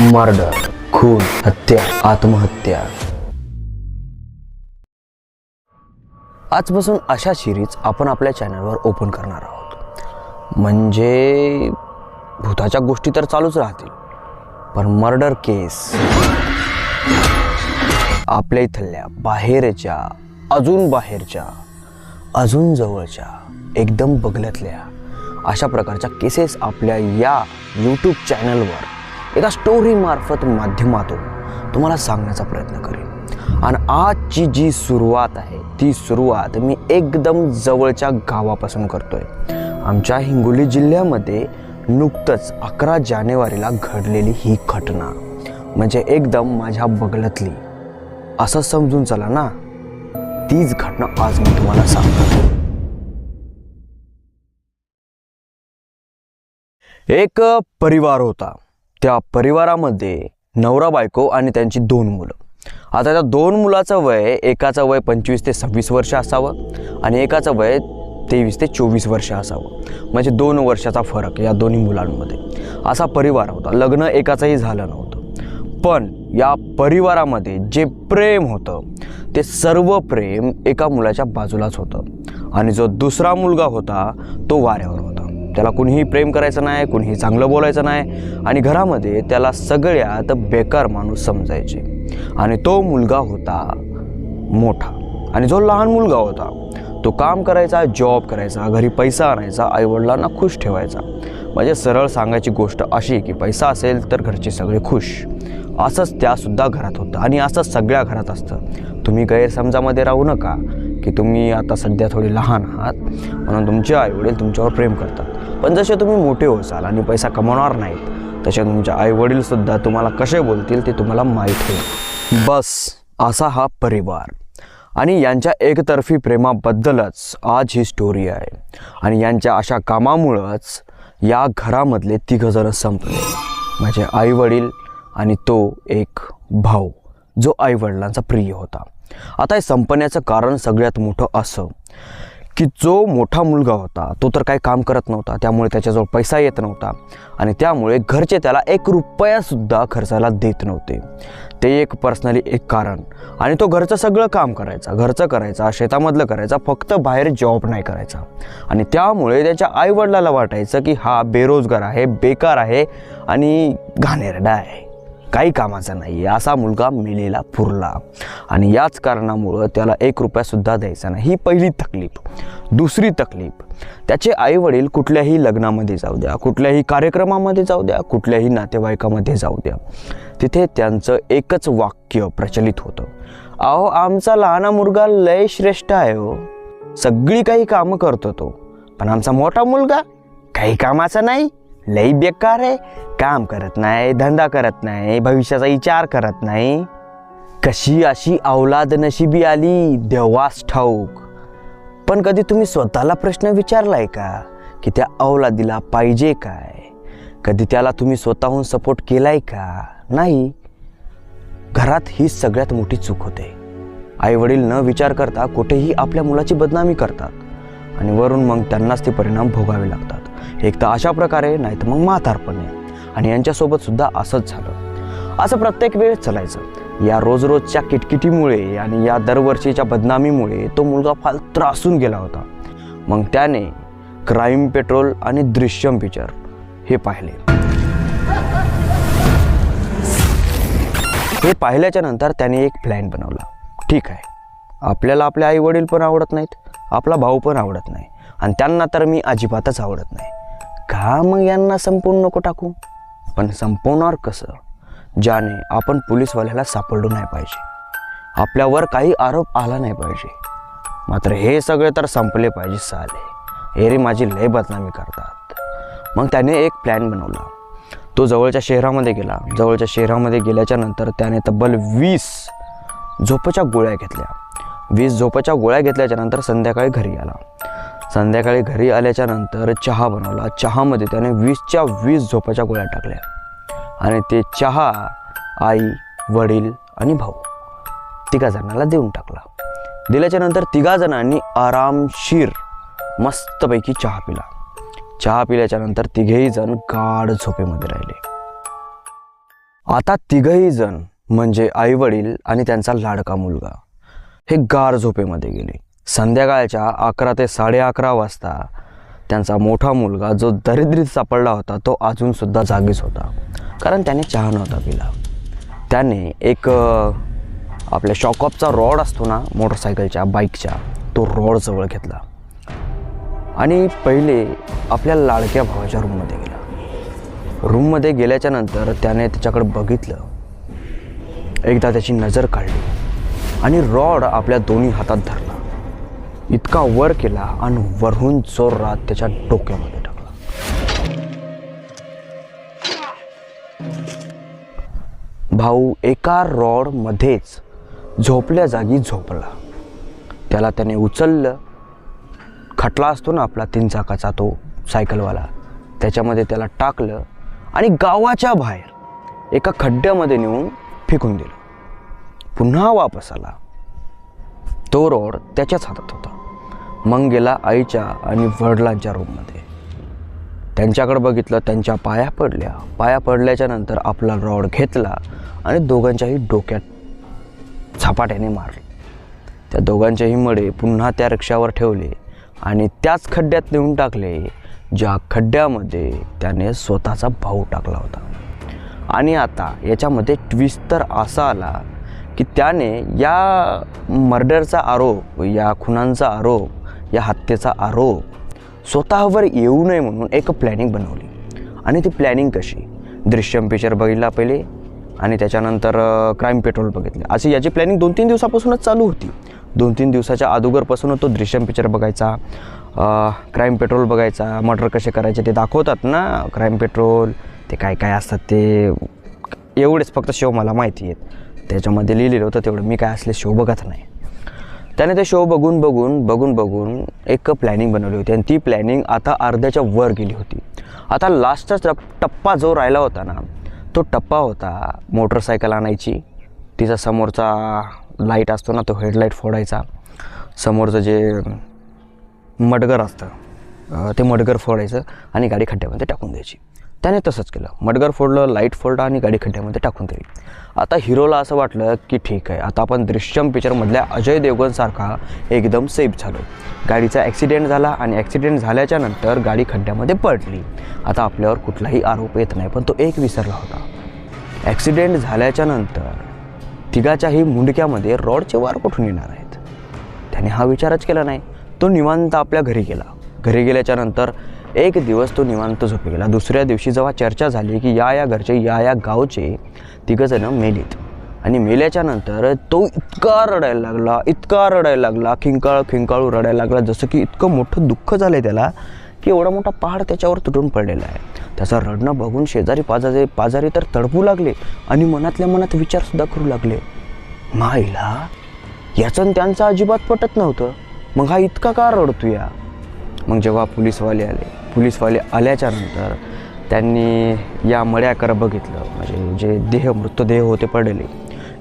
Murder खून हत्या आत्महत्या. आजपासून अशा सिरीज आपण आपल्या चॅनलवर ओपन करणार आहोत. म्हणजे भूताच्या गोष्टी तर चालूच राहतील पण मर्डर केस आपल्या इथल्या बाहेरच्या अजून बाहेरच्या अजून जवळच्या एकदम बगल्यातल्या अशा प्रकारच्या केसेस आपल्या या यूट्यूब चॅनलवर एका स्टोरीमार्फत माध्यमातून तुम्हाला सांगण्याचा प्रयत्न करेन. आणि आजची जी सुरुवात आहे ती सुरुवात मी एकदम जवळच्या गावापासून करतोय. आमच्या हिंगोली जिल्ह्यामध्ये नुकतंच अकरा जानेवारीला घडलेली ही घटना. म्हणजे एकदम माझ्या बगलतली. असं समजून चला ना? तीच घटना आज मी तुम्हाला सांगतो. एक परिवार होता. त्या परिवारामध्ये नवरा बायको आणि त्यांची दोन मुलं. आता त्या दोन मुलाचं वय एकाचं वय पंचवीस ते सव्वीस वर्ष असावं आणि एकाचं वय तेवीस ते चोवीस वर्ष असावं. म्हणजे दोन वर्षाचा फरक या दोन्ही मुलांमध्ये. असा परिवार होता. लग्न एकाचंही झालं नव्हतं. पण या परिवारामध्ये जे प्रेम होतं ते सर्व प्रेम एका मुलाच्या बाजूलाच होतं. आणि जो दुसरा मुलगा होता तो वाऱ्यावर होता त्याला कुणीही प्रेम करायचं नाही कुणीही चांगलं बोलायचं नाही आणि घरामध्ये त्याला सगळ्यात बेकार माणूस समजायचे. आणि तो मुलगा होता मोठा. आणि जो लहान मुलगा होता तो काम करायचा जॉब करायचा घरी पैसा आणायचा आईवडिलांना खुश ठेवायचा. म्हणजे सरळ सांगायची गोष्ट अशी की पैसा असेल तर घरचे सगळे खुश. असंच त्यासुद्धा घरात होतं आणि असंच सगळ्या घरात असतं. तुम्ही गैरसमजामध्ये राहू नका की तुम्ही आता सध्या थोडे लहान आहात. म्हणून तुमचे आईवडील तुमच्यावर प्रेम करतात. पण जसे तुम्ही मोठे होसाल आणि पैसा कमवणार नाहीत तसे तुमच्या आईवडीलसुद्धा तुम्हाला कसे बोलतील ते तुम्हाला माहीत होईल. बस असा हा परिवार. आणि यांच्या एकतर्फी प्रेमाबद्दलच आज ही स्टोरी आहे. आणि यांच्या अशा कामामुळंच या घरामधले तिघंजणं संपले. माझे आईवडील आणि तो एक भाऊ जो आईवडिलांचा प्रिय होता. आता हे संपण्याचं कारण सगळ्यात मोठं असं की जो मोठा मुलगा होता तो तर काही काम करत नव्हता. त्यामुळे त्याच्याजवळ पैसा येत नव्हता. आणि त्यामुळे घरचे त्याला एक रुपयासुद्धा खर्चाला देत नव्हते. ते एक पर्सनली एक कारण. आणि तो घरचं सगळं काम करायचा घरचं करायचा शेतामधलं करायचा फक्त बाहेर जॉब नाही करायचा. आणि त्यामुळे त्याच्या आईवडिलाला वाटायचं की हा बेरोजगार आहे बेकार आहे आणि घाणेरडा आहे. काही कामाचा नाही आहे असा मुलगा मेलेला पुरला. आणि याच कारणामुळं त्याला एक रुपयासुद्धा द्यायचा नाही. ही पहिली तकलीफ. दुसरी तकलीफ. त्याचे आईवडील कुठल्याही लग्नामध्ये जाऊ द्या कुठल्याही कार्यक्रमामध्ये जाऊ द्या कुठल्याही नातेवाईकामध्ये जाऊ द्या. तिथे त्यांचं एकच वाक्य प्रचलित होतं. अहो आमचा लहाना मुलगा लय श्रेष्ठ आहे हो. सगळी काही कामं करतो तो. पण आमचा मोठा मुलगा काही कामाचा नाही. लई बेकार आहे. काम करत नाही धंदा करत नाही भविष्याचा विचार करत नाही. कशी अशी अवलाद नशिबी आली देवास ठाऊक. पण कधी तुम्ही स्वतःला प्रश्न विचारलाय का? की त्या अवलादीला पाहिजे काय? कधी त्याला तुम्ही स्वतःहून सपोर्ट केलाय का? नाही. घरात ही सगळ्यात मोठी चूक होते. आईवडील न विचार करता कुठेही आपल्या मुलाची बदनामी करतात आणि वरून मग त्यांनाच ते परिणाम भोगावे लागतात. एक तर अशा प्रकारे नाही तर मग म्हातारपणे आणि यांच्यासोबत सुद्धा असंच झालं. असं प्रत्येक वेळ चालायचं. या रोज रोजच्या किटकिटीमुळे आणि या दरवर्षीच्या बदनामीमुळे तो मुलगा फार त्रासून गेला होता. मग त्याने क्राईम पेट्रोल आणि दृश्यम पिक्चर हे पाहिले. हे पाहिल्याच्या नंतर त्याने एक प्लॅन बनवला. ठीक आहे. आपल्याला आपले आई वडील पण आवडत नाहीत आपला भाऊ पण आवडत नाही. आणि त्यांना तर मी अजिबातच आवडत नाही. का मग यांना संपवून नको टाकू? पण संपवणार कसं? ज्याने आपण पोलीसवाल्याला सापडलो नाही पाहिजे. आपल्यावर काही आरोप आला नाही पाहिजे. मात्र हे सगळे तर संपले पाहिजे साले. हे माझी लय बदनामी करतात. मग त्याने एक प्लॅन बनवला. तो जवळच्या शहरामध्ये गेला. जवळच्या शहरामध्ये गेल्याच्यानंतर त्याने तब्बल वीस झोपच्या गोळ्या घेतल्या. वीस झोपच्या गोळ्या घेतल्याच्या नंतर संध्याकाळी घरी आला. संध्याकाळी घरी आल्याच्यानंतर चहा बनवला. चहामध्ये त्याने वीसच्या वीस झोपाच्या गोळ्या टाकल्या. आणि ते चहा आई वडील आणि भाऊ तिघा जणांना देऊन टाकला. दिल्याच्या नंतर तिघा जणांनी आरामशीर मस्तपैकी चहा पिला. चहा पिल्याच्या नंतर तिघेही जण गाढ झोपेमध्ये राहिले. आता तिघही जण म्हणजे आईवडील आणि त्यांचा लाडका मुलगा हे गार झोपेमध्ये गेले. संध्याकाळच्या अकरा ते साडे अकरा वाजता त्यांचा मोठा मुलगा जो दरिद्रीत सापडला होता तो अजूनसुद्धा जागीच होता. कारण त्याने चहा नव्हता पिला. त्याने एक आपल्या शॉकअपचा रॉड असतो ना मोटरसायकलच्या बाईकच्या तो रॉड जवळ घेतला. आणि पहिले आपल्या लाडक्या भावाच्या रूममध्ये गेला. रूममध्ये गेल्याच्यानंतर त्याने त्याच्याकडे बघितलं. एकदा त्याची नजर काढली. आणि रॉड आपल्या दोन्ही हातात धरला. इतका वर केला आणि वरून जोरात त्याच्या डोक्यामध्ये टाकला. भाऊ एका रॉडमध्येच झोपल्या जागी झोपला. त्याला त्याने उचललं. खटला असतो ना आपला तीन चाकाचा तो सायकलवाला. त्याच्यामध्ये त्याला टाकलं आणि गावाच्या बाहेर एका खड्ड्यामध्ये नेऊन फेकून दिलं. पुन्हा वापस आला. तो रोड त्याच्याच हातात होता. मग गेला आईच्या आणि वडिलांच्या रूममध्ये. त्यांच्याकडे बघितलं त्यांच्या पाया पडल्या. पाया पडल्याच्या नंतर आपला रॉड घेतला आणि दोघांच्याही डोक्यात झपाट्याने मारले. त्या दोघांचेही मडे पुन्हा त्या रिक्षावर ठेवले आणि त्याच खड्ड्यात नेऊन टाकले ज्या खड्ड्यामध्ये त्याने स्वतःचा भाऊ टाकला होता. आणि आता याच्यामध्ये ट्विस्ट तर असा आला की त्याने या मर्डरचा आरोप या खुनांचा आरोप या हत्येचा आरोप स्वतःवर येऊ नये म्हणून एक प्लॅनिंग बनवली. आणि ती प्लॅनिंग कशी? दृश्यम पिक्चर बघितला पहिले आणि त्याच्यानंतर क्राईम पेट्रोल बघितलं. अशी याची प्लॅनिंग दोन तीन दिवसापासूनच चालू होती. दोन तीन दिवसाच्या अगोदरपासून तो दृश्यम पिक्चर बघायचा क्राईम पेट्रोल बघायचा मर्डर कसे करायचे ते दाखवतात ना क्राईम पेट्रोल ते काय काय असतात ते एवढेच फक्त शो मला माहिती आहेत. त्याच्यामध्ये लिहिलेलं होतं तेवढं. मी काय असले शो बघत नाही. त्याने ते शो बघून बघून बघून बघून एक प्लॅनिंग बनवली होती. आणि ती प्लॅनिंग आता अर्ध्याच्या वर गेली होती. आता लास्टचा टप्पा जो राहिला होता ना तो टप्पा होता मोटरसायकल आणायची. तिचा समोरचा लाइट असतो ना तो हेडलाईट फोडायचा. समोरचं जे मडगर असतं ते मडगर फोडायचं आणि गाडी खड्ड्यामध्ये टाकून द्यायची. त्याने तसंच केलं. मडगर फोडलं लाइट फोडलं आणि गाडी खड्ड्यामध्ये टाकून दिली. आता हिरोला असं वाटलं की ठीक आहे आता आपण दृश्यम पिक्चरमधल्या अजय देवगणसारखा एकदम सेफ झालो. गाडीचा ॲक्सिडेंट झाला आणि ॲक्सिडेंट झाल्याच्यानंतर गाडी खड्ड्यामध्ये पडली. आता आपल्यावर कुठलाही आरोप येत नाही पण तो एक विसरला होता. ॲक्सिडेंट झाल्याच्यानंतर तिघाच्याही मुंडक्यामध्ये रॉडचे वार कुठून येणार आहेत? त्याने हा विचारच केला नाही. तो निवांत आपल्या घरी गेला. घरी गेल्याच्यानंतर एक दिवस तो निवांत झोपी गेला दुसऱ्या दिवशी जेव्हा चर्चा झाली की या या घरचे या या गावचे तिघंजणं मेलीत. आणि मेल्याच्या नंतर तो इतका रडायला लागला इतका रडायला लागला खिंकाळ खिंकाळू रडायला लागला जसं की इतकं मोठं दुःख झालं आहे त्याला की एवढा मोठा पहाड त्याच्यावर तुटून पडलेला आहे. त्याचं रडणं बघून शेजारी पाजारी पाजारी तर तडपू लागले आणि मनातल्या मनात विचारसुद्धा करू लागले. माईला याचं आणि त्यांचं अजिबात पटत नव्हतं. मग हा इतका का रडतो या मग जेव्हा पोलीसवाले आले पोलीसवाले आल्याच्यानंतर त्यांनी या मड्याकडं बघितलं. म्हणजे जे देह मृतदेह होते पडलेले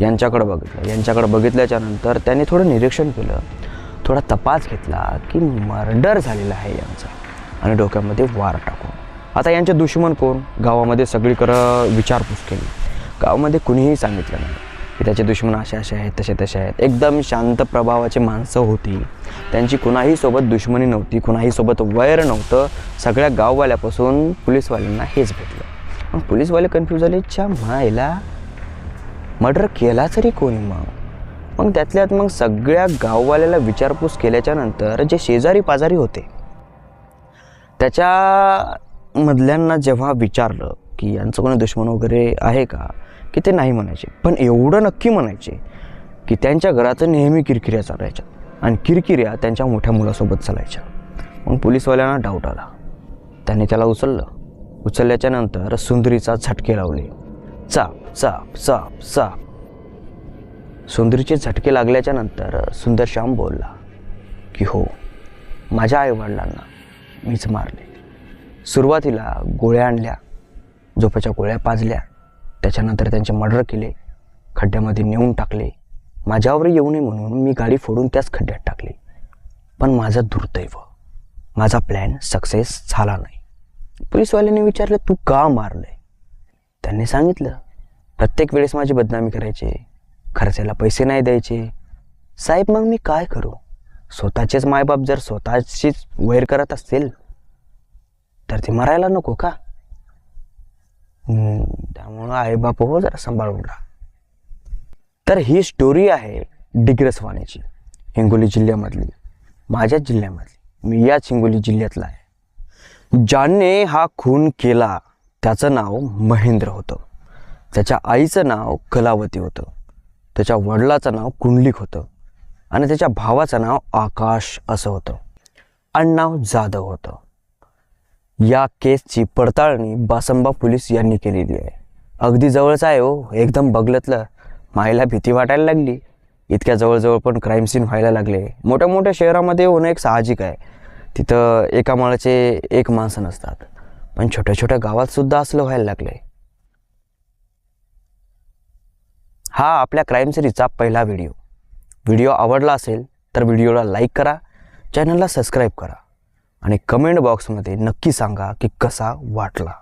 यांच्याकडं बघितलं. यांच्याकडं बघितल्याच्यानंतर त्यांनी थोडं निरीक्षण केलं. थोडा तपास घेतला की मर्डर झालेला आहे यांचा. आणि डोक्यामध्ये वार टाकून. आता यांचे दुश्मन कोण? गावामध्ये सगळीकडं विचारपूस केली. गावामध्ये कुणीही सांगितलं नाही. की त्याचे दुश्मन असे असे आहेत तसे तसे आहेत. एकदम शांत प्रभावाची माणसं होती. त्यांची कुणाही सोबत दुश्मनी नव्हती कुणाही सोबत वैर नव्हतं. सगळ्या गाववाल्यापासून पोलीसवाल्यांना हेच भेटलं. मग पोलीसवाले कन्फ्यूज झाले च्या मायला मर्डर केला तरी कोणी मग? मग त्यातल्यात मग सगळ्या गाववाल्याला विचारपूस केल्याच्यानंतर जे शेजारी पाजारी होते त्याच्या मधल्यांना जेव्हा विचारलं की यांचं कोणी दुश्मन वगैरे आहे का? की ते नाही म्हणायचे. पण एवढं नक्की म्हणायचे की त्यांच्या घराचं नेहमी किरकिऱ्या चालायच्या. आणि किरकिऱ्या त्यांच्या मोठ्या मुलासोबत चालायच्या. मग पोलीसवाल्यांना डाऊट आला. त्याने त्याला उचललं. उचलल्याच्या नंतर सुंदरीचा झटके लावले चाप चाप चाप चाप सुंदरीचे झटके लागल्याच्या नंतर सुंदरश्याम बोलला की हो माझ्या आईवडिलांना मीच मारले. सुरुवातीला गोळ्या आणल्या. झोपाच्या गोळ्या पाजल्या. त्याच्यानंतर त्यांचे मर्डर केले खड्ड्यामध्ये नेऊन टाकले. माझ्यावर येऊ नये म्हणून मी गाडी फोडून त्याच खड्ड्यात टाकली. पण माझं दुर्दैव माझा प्लॅन सक्सेस झाला नाही. पोलीसवाल्याने विचारलं तू का मारलंय? त्यांनी सांगितलं प्रत्येक वेळेस माझी बदनामी करायचे खर्चायला पैसे नाही द्यायचे. साहेब मग मी काय करू? स्वतःचेच मायबाप जर स्वतःचीच वैर करत असतील तर ते मरायला नको का? त्यामुळं आई बाप हो जरा सांभाळून राहा तर ही स्टोरी आहे डिग्रसवाण्याची हिंगोली जिल्ह्यामधली माझ्याच जिल्ह्यामधली. मी याच हिंगोली जिल्ह्यातला आहे. ज्याने हा खून केला त्याचं नाव महेंद्र होतं. त्याच्या आईचं नाव कलावती होतं. त्याच्या वडिलाचं नाव कुंडलिक होतं. आणि त्याच्या भावाचं नाव आकाश असं होतं. आणि नाव जाधव होतं. या केसची पडताळणी बासंबा पोलीस यांनी केलेली आहे. अगदी जवळच आहे हो. एकदम बगलतलं. मायला भीती वाटायला लागली. इतक्या जवळजवळ पण क्राईम सीन व्हायला लागले. मोठ्या मोठ्या शहरामध्ये होणं एक साहजिक आहे. तिथं एका माळाचे एक माणसं नसतात. पण छोट्या छोट्या गावातसुद्धा असलं व्हायला लागले हा आपल्या क्राईम सिरीजचा पहिला व्हिडिओ व्हिडिओ आवडला असेल तर व्हिडिओला लाईक करा. चॅनलला सबस्क्राईब करा. आणि कमेंट बॉक्समध्ये नक्की सांगा की कसा वाटला.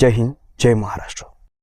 जय हिंद जय महाराष्ट्र.